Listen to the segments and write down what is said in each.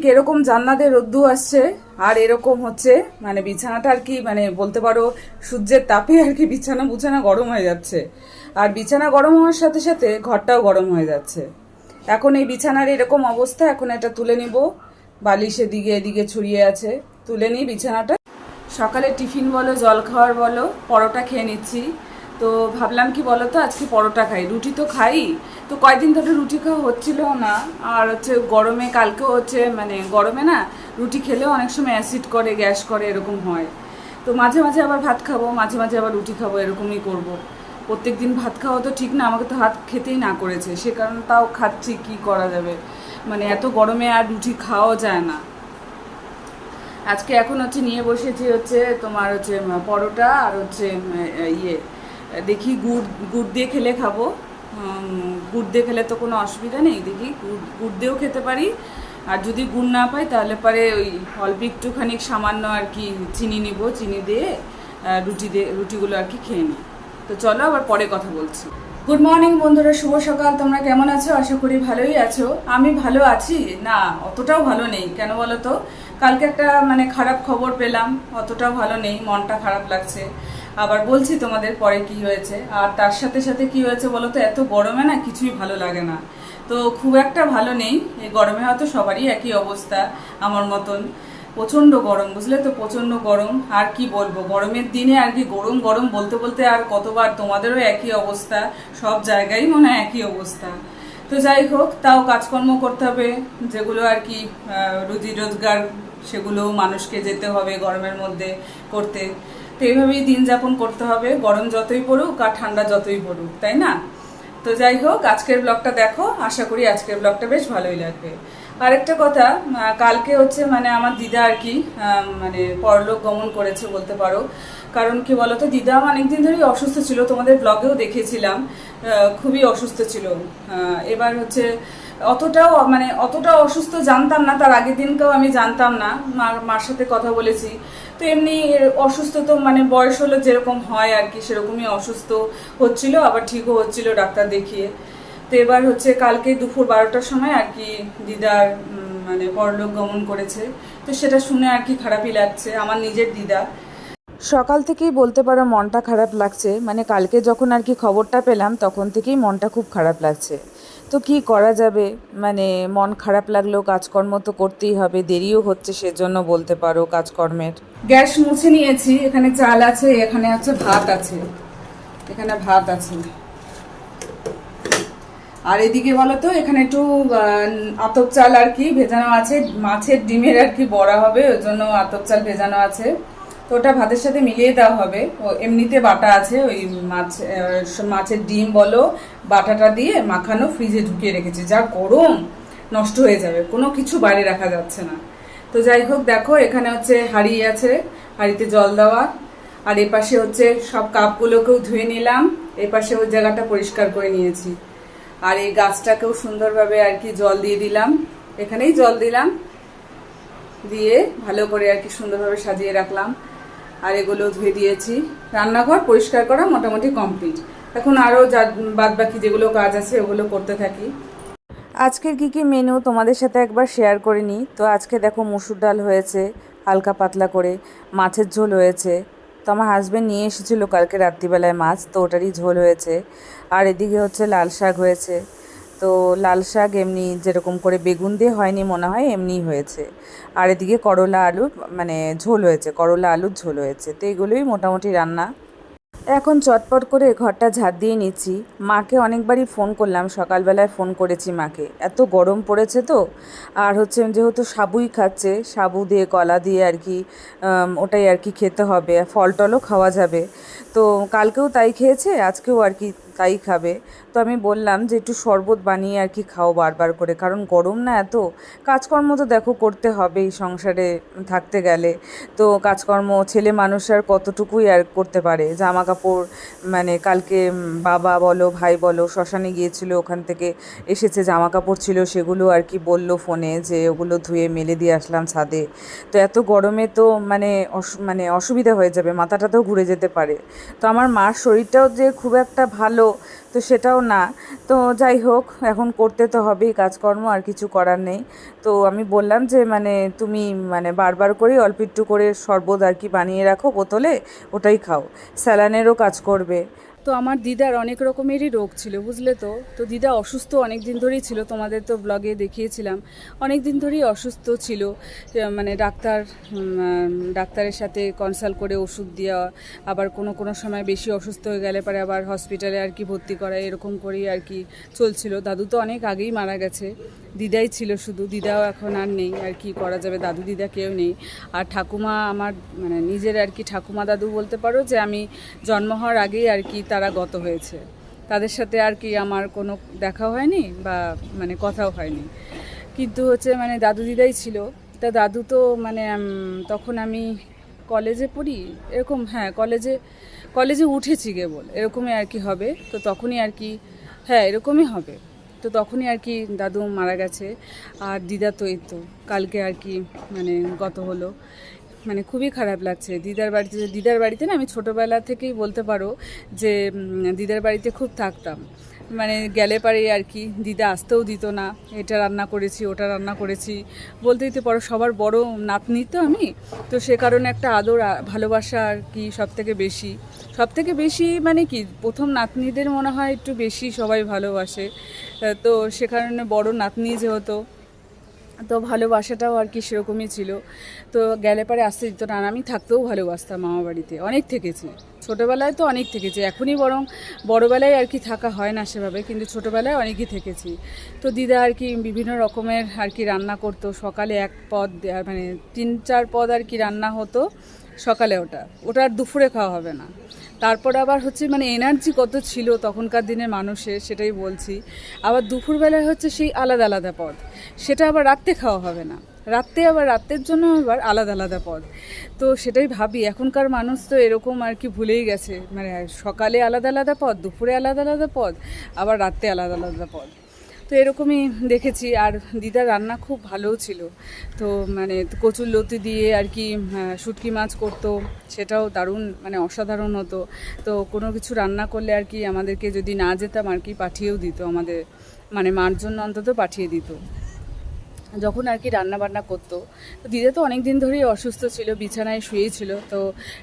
ঠিক এরকম জান্নাতে রোদ্দু আসছে, আর এরকম হচ্ছে মানে বিছানাটা আর কি মানে বলতে পারো, সূর্যের তাপে আর কি বিছানা বুছানা গরম হয়ে যাচ্ছে। আর বিছানা গরম হওয়ার সাথে সাথে ঘরটাও গরম হয়ে যাচ্ছে। এখন এই বিছানার এরকম অবস্থা, এখন এটা তুলে নিব। বালিশ এদিকে এদিকে ছড়িয়ে আছে। তুলে নিই বিছানাটা। সকালে টিফিন বলো, জল খাওয়ার বলো, পরোটা খেয়ে নিচ্ছি। তো ভাবলাম কি বলো তো, আজকে পরোটা খাই। রুটি তো খাই তো কয়েকদিন ধরে রুটি খাওয়া হচ্ছিল না, আর হচ্ছে গরমে কালকেও হচ্ছে মানে গরমে না, রুটি খেলেও অনেক সময় অ্যাসিড করে গ্যাস করে, এরকম হয়। তো মাঝে মাঝে আবার ভাত খাব, মাঝে মাঝে আবার রুটি খাব, এরকমই করব। প্রত্যেক দিন ভাত খাওয়া তো ঠিক না, আমাকে তো ভাত খেতেই না করেছে। সে কারণে তাও খাচ্ছি, কি করা যাবে? মানে এত গরমে আর রুটি খাওয়াও যায় না। আজকে এখন হচ্ছে নিয়ে বসেছি হচ্ছে তোমার হচ্ছে পরোটা আর হচ্ছে ইয়ে দেখি গুড় গুড় দিয়ে খেলে খাব। গুড় দিয়ে খেলে তো কোনো অসুবিধা নেই, দেখি গুড় দিয়েও খেতে পারি। আর যদি গুড় না পাই, তাহলে পরে ওই অল্প একটুখানি সামান্য আর কি চিনি নিব, চিনি দিয়ে রুটি দিয়ে, রুটিগুলো আর কি খেয়ে নিই। তো চলো আবার পরে কথা বলছি। গুড মর্নিং বন্ধুরা, শুভ সকাল। তোমরা কেমন আছো? আশা করি ভালোই আছো। আমি ভালো আছি? না, অতটাও ভালো নেই। কেন বলো তো? কালকে একটা মানে খারাপ খবর পেলাম, অতটাও ভালো নেই, মনটা খারাপ লাগছে। আবার বলছি তোমাদের পরে কি হয়েছে। আর তার সাথে সাথে কি হয়েছে বলো তো, এত গরমে না কিছুই ভালো লাগে না। তো খুব একটা ভালো নেই। এই গরমে হয়তো সবারই একই অবস্থা, আমার মতন। প্রচণ্ড গরম, বুঝলে তো? প্রচণ্ড গরম। আর কি বলব? গরমের দিনে আর কি গরম গরম বলতে বলতে আর কতবার তোমাদেরও একই অবস্থা, সব জায়গায় মনে হয় একই অবস্থা। তো যাই হোক, তাও কাজকর্ম করতে হবে, যেগুলো আর কি রুজি রোজগার, সেগুলো মানুষকে যেতে হবে গরমের মধ্যে করতে। তো এইভাবেই দিন যাপন করতে হবে। গরম যতই পড়ুক আর ঠান্ডা যতই পড়ুক, তাই না? তো যাই হোক, আজকের ব্লগটা দেখো, আশা করি আজকের ব্লগটা বেশ ভালোই লাগবে। আরেকটা কথা কালকে হচ্ছে মানে আমার দিদা আর কি মানে পরলোক গমন করেছে বলতে পারো। কারণ কি বলতো, দিদা অনেকদিন ধরেই অসুস্থ ছিল, তোমাদের ব্লগেও দেখেছিলাম। খুবই অসুস্থ ছিল। এবার হচ্ছে অতটাও মানে অতটা অসুস্থ জানতাম না, তার আগের দিনকেও আমি জানতাম না। মার মার সাথে কথা বলেছি। তো এমনি অসুস্থ তো মানে বয়স হলো যেরকম হয় আর কি, সেরকমই অসুস্থ হচ্ছিল, আবার ঠিকও হচ্ছিল ডাক্তার দেখিয়ে। তো এবার হচ্ছে কালকে দুপুর বারোটার সময় আর কি দিদার মানে পরলোক গমন করেছে। তো সেটা শুনে আর কি খারাপই লাগছে, আমার নিজের দিদা। সকাল থেকেই বলতে পারো মনটা খারাপ লাগছে মানে কালকে যখন আর কি খবরটা পেলাম, তখন থেকেই মনটা খুব খারাপ লাগছে। তো কি করা যাবে? মানে মন খারাপ লাগলেও কাজকর্ম তো করতেই হবে, দেরিও হচ্ছে সেজন্য বলতে পারো কাজকর্মের। গ্যাস মুছে নিয়েছি, এখানে চাল আছে, এখানে আছে ভাত আছে, এখানে ভাত আছে। আর এদিকে বলো তো, এখানে একটু আতপ চাল আর কি ভেজানো আছে, মাছের ডিমের আর কি বড়া হবে, ওই জন্য আতপ চাল ভেজানো আছে। তো ওটা ভাতের সাথে মিলিয়ে দেওয়া হবে। ও এমনিতে বাটা আছে, ওই মাছ মাছের ডিম বলো, বাটাটা দিয়ে মাখানো ফ্রিজে ঢুকিয়ে রেখেছি। যা গরম, নষ্ট হয়ে যাবে, কোনো কিছু বাইরে রাখা যাচ্ছে না। তো যাই হোক, দেখো, এখানে হচ্ছে হাঁড়ি আছে, হাঁড়িতে জল দেওয়া। আর এ পাশে হচ্ছে সব কাপগুলোকেও ধুয়ে নিলাম। এ পাশে ওই জায়গাটা পরিষ্কার করে নিয়েছি। আর এই গাছটাকেও সুন্দরভাবে আর কি জল দিয়ে দিলাম। এখানেই জল দিলাম। দিয়ে ভালো করে আর কি সুন্দরভাবে সাজিয়ে রাখলাম। আর এগুলো ধুয়ে দিয়েছি। রান্নাঘর পরিষ্কার করা মোটামুটি কমপ্লিট। এখন আরও যা বাদ বাকি যেগুলো কাজ আছে ওগুলো করতে থাকি। আজকের কী কী মেনু তোমাদের সাথে একবার শেয়ার করে নিই। তো আজকে দেখো মুসুর ডাল হয়েছে, হালকা পাতলা করে, মাছের ঝোল হয়েছে। তো আমার হাজব্যান্ড নিয়ে এসেছিল কালকে রাত্রিবেলায় মাছ, তো ওটারই ঝোল হয়েছে। আর এদিকে হচ্ছে লাল শাক হয়েছে। তো লাল শাক এমনি যেরকম করে বেগুন দিয়ে হয়নি মনে হয়, এমনিই হয়েছে। আর এদিকে করলা আলু মানে ঝোল হয়েছে, করলা আলুর ঝোল হয়েছে, তো এগুলোই মোটামুটি রান্না। এখন চটপট করে ঘরটা ঝাড় দিয়ে নিচ্ছি। মাকে অনেকবারই ফোন করলাম, সকালবেলায় ফোন করেছি মাকে। এত গরম পড়েছে তো, আর হচ্ছে যেহেতু সাবুই খাচ্ছে, সাবু দিয়ে, কলা দিয়ে আর কি ওটাই আর কি খেতে হবে, ফল টলও খাওয়া যাবে। তো কালকেও তাই খেয়েছে, আজকেও আর কি তাই খাবে। তো আমি বললাম যে একটু শরবত বানিয়ে আর কি খাও বারবার করে। কারণ গরম না এত, কাজকর্ম তো দেখো করতে হবেই সংসারে থাকতে গেলে। তো কাজকর্ম ছেলে মানুষ আর কতটুকুই আর করতে পারে? জামা কাপড় মানে কালকে বাবা বলো, ভাই বলো, শ্মশানে গিয়েছিল ওখান থেকে এসেছে জামা কাপড় ছিল সেগুলো আর কি বলল ফোনে যে ওগুলো ধুয়ে মেলে দিয়ে আসলাম ছাদে। তো এত গরমে তো মানে মানে অসুবিধা হয়ে যাবে, মাথাটাতেও ঘুরে যেতে পারে। তো আমার মার শরীরটাও যে খুব একটা ভালো তো সেটাও না। তো যাই হোক, এখন করতে তো হবেই কাজকর্ম, আর কিছু করার নেই। তো আমি বললাম যে মানে তুমি মানে বারবার করে অল্প একটু করে শরবত আর কি বানিয়ে রাখো বোতলে, ওটাই খাও। স্যালানেরও কাজ করবে। তো আমার দিদার অনেক রকমেরই রোগ ছিল, বুঝলে তো? তো দিদা অসুস্থ অনেক দিন ধরেই ছিল, তোমাদের তো ব্লগে দেখিয়েছিলাম। অনেক দিন ধরেই অসুস্থ ছিল মানে ডাক্তার ডাক্তারের সাথে কনসাল্ট করে ওষুধ দেওয়া আবার কোনো কোনো সময় বেশি অসুস্থ হয়ে গেলে পরে আবার হসপিটালে আর কি ভর্তি করা, এরকম করেই আর কি চলছিল। দাদু তো অনেক আগেই মারা গেছে, দিদাই ছিল শুধু, দিদাও এখন আর নেই, আর কি করা যাবে, দাদু দিদা কেউ নেই। আর ঠাকুমা আমার মানে নিজের আর কি ঠাকুমা দাদু বলতে পারো যে আমি জন্ম হওয়ার আগেই আর কি তারা গত হয়েছে। তাদের সাথে আর কি আমার কোনো দেখা হয়নি বা মানে কথাও হয়নি। কিন্তু হচ্ছে মানে দাদু দিদাই ছিল। তা দাদু তো মানে তখন আমি কলেজে পড়ি। এরকম হ্যাঁ কলেজে কলেজে উঠেছি কেবল। এরকমই আর কি হবে। তো তখনই আর কি হ্যাঁ এরকমই হবে। তো তখনই আর কি দাদু মারা গেছে। আর দিদা তো এই তো, কালকে আর কি মানে গত হলো। মানে খুবই খারাপ লাগছে। দিদার বাড়িতে দিদার বাড়িতে না আমি ছোটোবেলা থেকেই বলতে পারো যে দিদার বাড়িতে খুব থাকতাম। মানে গেলে পারে আর কি, দিদা আসতেও দিত না, এটা রান্না করেছি, ওটা রান্না করেছি। বলতেই তো পারো সবার বড় নাতনি তো আমি, তো সে কারণে একটা আদর ভালোবাসা আর কি সব থেকে বেশি। সব থেকে বেশি মানে কি, প্রথম নাতনিদের মনে হয় একটু বেশি সবাই ভালোবাসে। তো সে কারণে বড় নাতনি যেহেতু তো ভালোবাসাটাও আর কি সেরকমই ছিল। তো গেলে পরে আসতে দিত না আমি থাকতেও ভালোবাসতাম মামা বাড়িতে। অনেক থেকেছি। ছোটোবেলায় তো অনেক থেকেছি। এখনই বরং বড়োবেলায় আর কি থাকা হয় না সেভাবে, কিন্তু ছোটোবেলায় অনেকই থেকেছি। তো দিদা আর কি বিভিন্ন রকমের আর কি রান্না করতো। সকালে এক পদ মানে তিন চার পদ আর কি রান্না হতো। সকালে ওটা। ওটা আর দুপুরে খাওয়া হবে না। তারপর আবার হচ্ছে মানে এনার্জি কত ছিল তখনকার দিনের মানুষের, সেটাই বলছি। আবার দুপুরবেলায় হচ্ছে সেই আলাদা আলাদা পদ। সেটা আবার রাত্রে খাওয়া হবে না। রাত্রে আবার রাত্রের জন্য আবার আলাদা আলাদা পদ। তো সেটাই ভাবি, এখনকার মানুষ তো এরকম আর কি ভুলেই গেছে। মানে সকালে আলাদা আলাদা পদ, দুপুরে আলাদা আলাদা পদ, আবার রাত্রে আলাদা আলাদা পদ। তো এরকমই দেখেছি। আর দিদার রান্না খুব ভালোও ছিল। তো মানে কচুর লতি দিয়ে আর কি শুটকি মাছ করতো। সেটাও দারুণ মানে অসাধারণ হতো। তো কোনো কিছু রান্না করলে আর কি আমাদেরকে যদি না যেতাম আর কি পাঠিয়েও দিত আমাদের মানে মার জন্য অন্তত পাঠিয়ে দিত। যখন আর কি রান্নাবান্না করতো, তো দিদা তো অনেক দিন ধরেই অসুস্থ ছিল, বিছানায় শুয়েই ছিল তো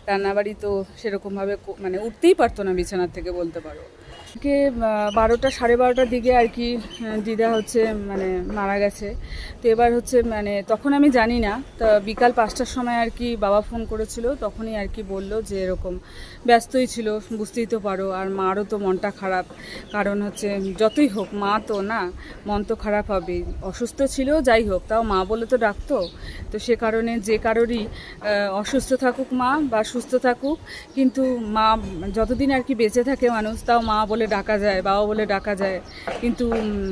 রান্নাবাড়ি তো সেরকমভাবে মানে উঠতেই পারতো না বিছানার থেকে বলতে পারো। কে বারোটা, সাড়ে বারোটার দিকে আর কি দিদা হচ্ছে মানে মারা গেছে। তো এবার হচ্ছে মানে তখন আমি জানি না। তো বিকাল পাঁচটার সময় আর কি বাবা ফোন করেছিল, তখনই আর কি বলল যে এরকম ব্যস্তই ছিল, বুঝতেই তো পারো। আর মারও তো মনটা খারাপ। কারণ হচ্ছে, যতই হোক, মা তো না, মন তো খারাপ হবেই। অসুস্থ ছিল, যাই হোক, তাও মা বলে তো ডাকতো তো। সে কারণে যে কারোরই অসুস্থ থাকুক মা বা সুস্থ থাকুক, কিন্তু মা, যতদিন আর কি বেঁচে থাকে মানুষ, তাও মা বলে ডাকা যায়, বাবা বলে ডাকা যায়। কিন্তু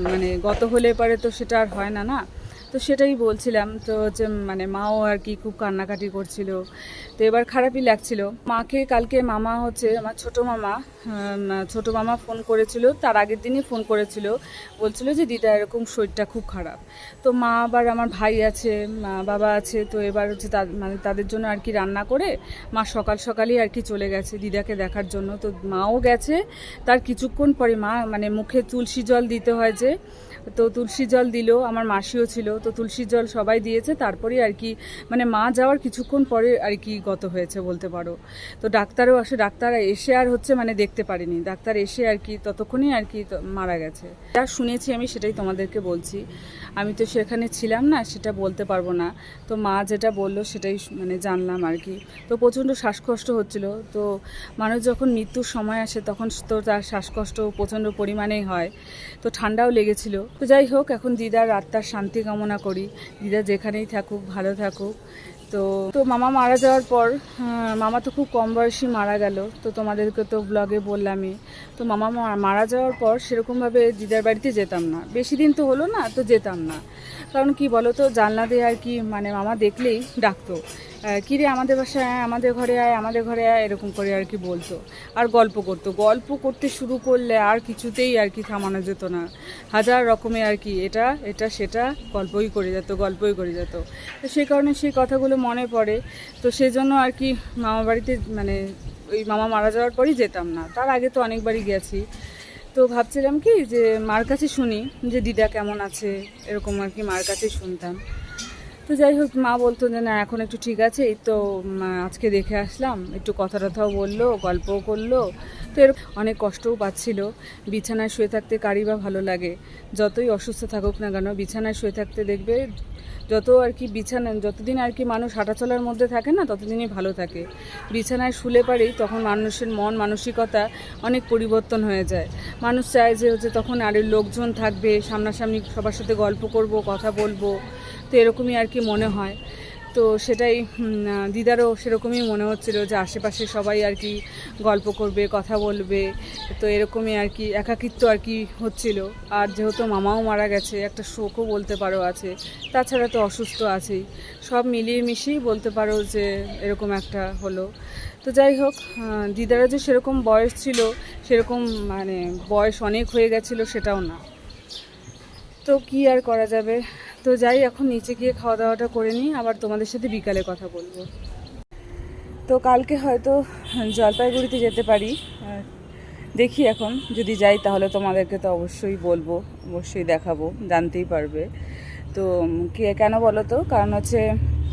মানে গত হলে পরে তো সেটা আর হয় না না। তো সেটাই বলছিলাম তো হচ্ছে মানে মাও আর কি খুব কান্নাকাটি করছিল। তো এবার খারাপই লাগছিল। মাকে কালকে মামা হচ্ছে আমার ছোট মামা ছোট মামা ফোন করেছিল, তার আগের দিনই ফোন করেছিল। বলছিল যে, দিদা, এরকম শরীরটা খুব খারাপ। তো মা আবার আমার ভাই আছে, মা বাবা আছে, তো এবার হচ্ছে মানে তাদের জন্য আর কি রান্না করে মা সকাল সকালই আর কি চলে গেছে দিদাকে দেখার জন্য। তো মাও গেছে, তার কিছুক্ষণ পরে মা মানে মুখে তুলসী জল দিতে হয় যে তো তুলসী জল দিল, আমার মাসিও ছিল, তো তুলসী জল সবাই দিয়েছে তারপরে আর কি মানে মা যাওয়ার কিছুক্ষণ পরে আর কি গত হয়েছে বলতে পারো। তো ডাক্তারও আসে, ডাক্তার এসে আর হচ্ছে মানে দেখতে পারিনি। ডাক্তার এসে আর কি ততক্ষণই আর কি মারা গেছে। যা শুনেছি আমি সেটাই তোমাদেরকে বলছি। আমি তো সেখানে ছিলাম না, সেটা বলতে পারব না। তো মা যেটা বলল সেটাই মানে জানলাম আর কি। তো প্রচণ্ড শ্বাসকষ্ট হচ্ছিল। তো মানুষ যখন মৃত্যুর সময় আসে, তখন তো তার শ্বাসকষ্ট প্রচণ্ড পরিমাণেই হয়। তো ঠান্ডাও লেগেছিল। তো যাই হোক এখন দিদার আত্মার শান্তি কামনা করি। দিদা যেখানেই থাকুক ভালো থাকুক। তো তো মামা মারা যাওয়ার পর মামা তো খুব কম বয়সী মারা গেল তো তোমাদেরকে তো ব্লগে বললামই। তো মামা মারা যাওয়ার পর সেরকমভাবে দিদার বাড়িতে যেতাম না। বেশি দিন তো হলো না তো যেতাম না। কারণ কি বলো তো জানলা দিয়ে আর কি মানে মামা দেখলেই ডাকতো। আহ, কি রে আমাদের বাসায় আয় আমাদের ঘরে আয় আমাদের ঘরে আয় এরকম করে আর কি বলতো। আর গল্প করতো। গল্প করতে শুরু করলে আর কিছুতেই আর কি থামানো যেত না। হাজার রকমের আর কি এটা এটা সেটা গল্পই করে যেত গল্পই করে যেত। সেই কারণে সেই কথাগুলো মনে পড়ে, তো সেই জন্য আর কি মামা বাড়িতে মানে ওই মামা মারা যাওয়ার পরই যেতাম না। তার আগে তো অনেকবারই গেছি। তো ভাবছিলাম কি যে মার কাছে শুনি যে দিদা কেমন আছে, এরকম আর কি মার কাছে শুনতাম। তো যাই হোক, মা বলতো যে না, এখন একটু ঠিক আছে। এই তো আজকে দেখে আসলাম। একটু কথা টথাও বলল, গল্পও করল। তো এর অনেক কষ্টও পাচ্ছিল। বিছানায় শুয়ে থাকতে কারই বা ভালো লাগে। যতই অসুস্থ থাকুক না কেন, বিছানায় শুয়ে থাকতে দেখবে যত আর কি বিছানা, যতদিন আর কি মানুষ হাঁটাচলার মধ্যে থাকে না, ততদিনই ভালো থাকে। বিছানায় শুলে পারেই তখন মানুষের মন, মানসিকতা অনেক পরিবর্তন হয়ে যায়। মানুষ চায় যে হচ্ছে তখন আরও লোকজন থাকবে, সামনাসামনি সবার সাথে গল্প করব, কথা বলব। তো এরকমই আর কি মনে হয়। তো সেটাই দিদারও সেরকমই মনে হচ্ছিল যে আশেপাশে সবাই আর কি গল্প করবে, কথা বলবে। তো এরকমই আর কি একাকিত্ব আর কি হচ্ছিল। আর যেহেতু মামাও মারা গেছে, একটা শোকও বলতে পারো আছে। তাছাড়া তো অসুস্থ আছেই। সব মিলিয়ে মিশিয়েই বলতে পারো যে এরকম একটা হলো। তো যাই হোক দিদারা যে সেরকম বয়স ছিল, সেরকম মানে বয়স অনেক হয়ে গেছিল সেটাও না। তো কি আর করা যাবে? তো যাই, এখন নিচে গিয়ে খাওয়া দাওয়াটা করে নিই, আবার তোমাদের সাথে বিকালে কথা বলব। তো কালকে হয়তো জলপাইগুড়িতে যেতে পারি। দেখি এখন, যদি যাই তাহলে তোমাদেরকে তো অবশ্যই বলব, অবশ্যই দেখাবো, জানতেই পারবে। তো কে, কেন বলো তো? কারণ হচ্ছে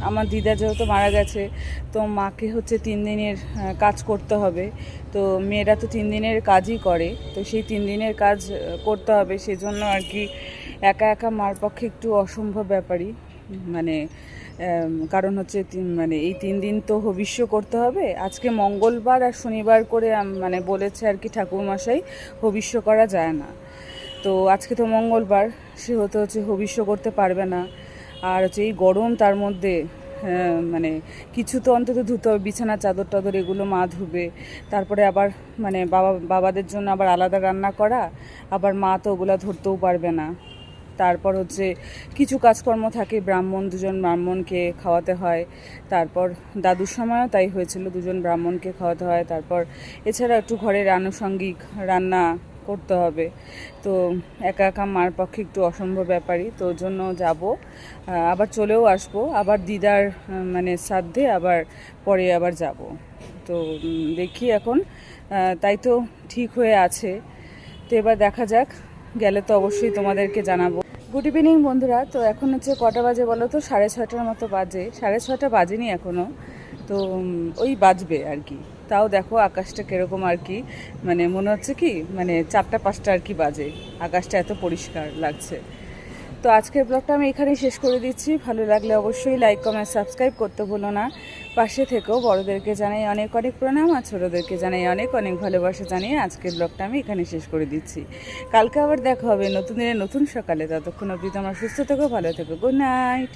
আমার দিদা যেহেতু মারা গেছে, তো মাকে হচ্ছে তিন দিনের কাজ করতে হবে। তো মেয়েরা তো তিন দিনের কাজই করে, তো সেই তিন দিনের কাজ করতে হবে। সেজন্য আর কি একা একা মার পক্ষে একটু অসম্ভব ব্যাপারই। মানে কারণ হচ্ছে মানে এই তিন দিন তো হবিষ্য করতে হবে। আজকে মঙ্গলবার আর শনিবার করে মানে বলেছে আর কি ঠাকুরমশাই হবিষ্য করা যায় না। তো আজকে তো মঙ্গলবার সেহেতু হচ্ছে হবিষ্য করতে পারবে না। আর হচ্ছে এই গরম তার মধ্যে হ্যাঁ, মানে কিছু তো অন্তত ধুতে হবে বিছানা চাদর টাদর এগুলো মা ধুবে। তারপরে আবার মানে বাবা বাবাদের জন্য আবার আলাদা রান্না করা আবার মা তো ওগুলো ধরতেও পারবে না। তারপর হচ্ছে কিছু কাজকর্ম থাকে, ব্রাহ্মণ দুজন ব্রাহ্মণকে খাওয়াতে হয়, তারপর দাদুর সময়ও তাই হয়েছিল, দুজন ব্রাহ্মণকে খাওয়াতে হয়, তারপর এছাড়া একটু ঘরের আনুষঙ্গিক রান্না করতে হবে। তো একা একা মার পক্ষে একটু অসম্ভব ব্যাপারই, তো জন্য যাব। আবার চলেও আসব, আবার দিদার মানে শ্রাদ্ধে আবার পরে আবার যাব। তো দেখি এখন তাই তো ঠিক হয়ে আছে। তো এবার দেখা যাক, গেলে তো অবশ্যই তোমাদেরকে জানাব। গুড ইভিনিং বন্ধুরা। তো এখন হচ্ছে কটা বাজে বলো তো? সাড়ে ছটার মতো বাজে। সাড়ে ছটা বাজেনি এখনও তো ওই বাজবে আর কি। তাও দেখো আকাশটা কীরকম আর কি। মানে মনে হচ্ছে কি মানে চারটা পাঁচটা আর কি বাজে। আকাশটা এত পরিষ্কার লাগছে। তো আজকের ব্লগটা আমি এখানেই শেষ করে দিচ্ছি। ভালো লাগলে অবশ্যই লাইক কমেন্ট সাবস্ক্রাইব করতে ভুলো না। পাশে থেকেও বড়োদেরকে জানাই অনেক অনেক প্রণাম আর ছোটোদেরকে জানাই অনেক অনেক ভালোবাসা জানিয়ে আজকের ব্লগটা আমি এখানে শেষ করে দিচ্ছি। কালকে আবার দেখা হবে নতুন দিনে নতুন সকালে। ততক্ষণ অবধি তোমরা সুস্থ থেকো, ভালো থেকো। Good night